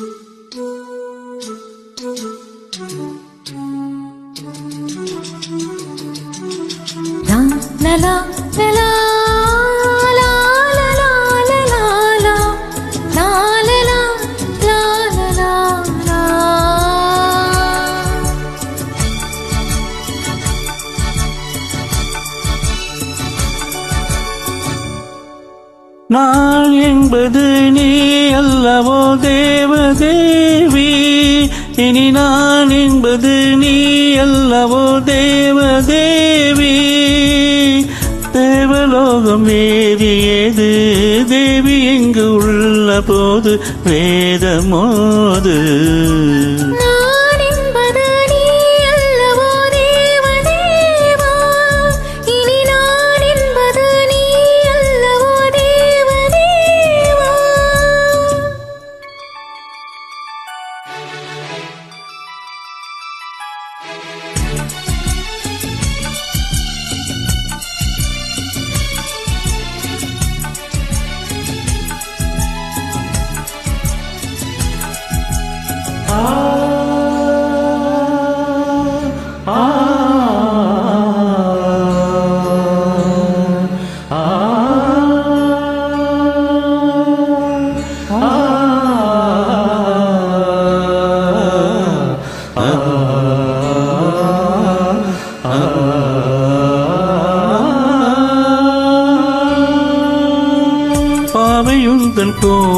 La la la la நான் என்பது நீ அல்லவோ தேவதேவி. இனி நான் என்பது நீ அல்லவோ தேவதேவி. தேவலோகம் வேறு ஏது? தேவி எங்கு உள்ள போது வேதமோது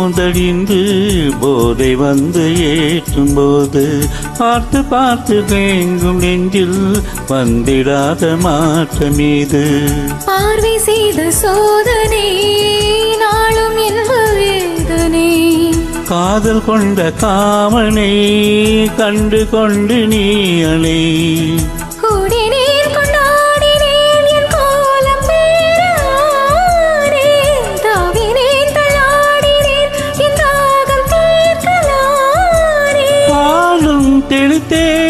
கோந்தடிந்து போதை வந்து ஏற்றும் போது பார்த்து பார்த்து தேங்கும் நெஞ்சில் வந்திடாத மாற்றம் மீது பார்வை செய்த சோதனை நாளும் வேதனை. காதல் கொண்ட காமனை கண்டு கொண்டு நீ அலை.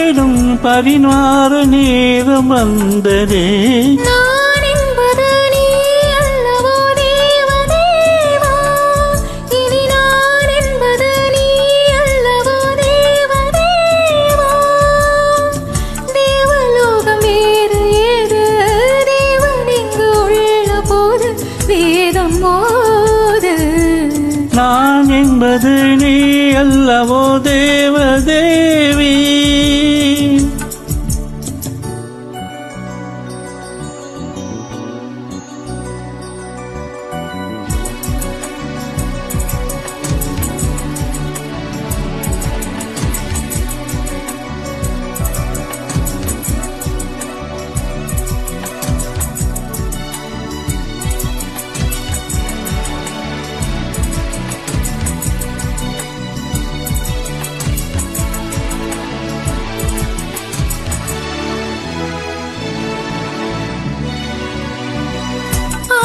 தெளித்தேனும் பதினாறு நேரம் வந்ததே. நான் என்பது நீ அல்லவோ தேவதேவா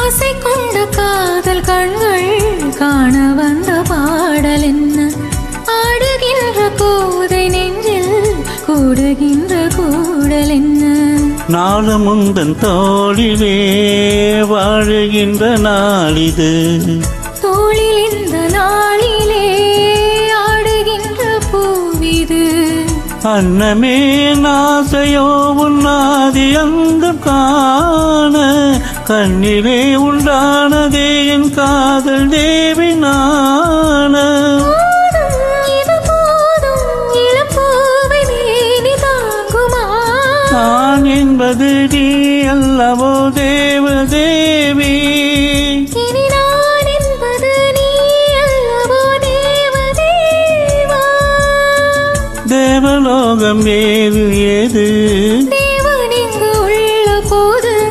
ஆசை கொண்ட காதல் கண்கள் காண வந்த பாடல் என்ன? ஆடுகின்ற கோதை நெஞ்சில் கூடுகின்ற கூடல் என்ன? நாளும் முந்தன் தோழிலே வாழுகின்ற நாளிது. தோளில் இந்த நாளிலே ஆடுகின்ற பூவிது. அன்னமே நாசையோ உன்னாதி அங்கம் காண தன்னிலே உண்டானதே என் காதல் தேவி நான நான் என்பது நீ அல்லவோ தேவ தேவி தேவலோகம் ஏது ஏது?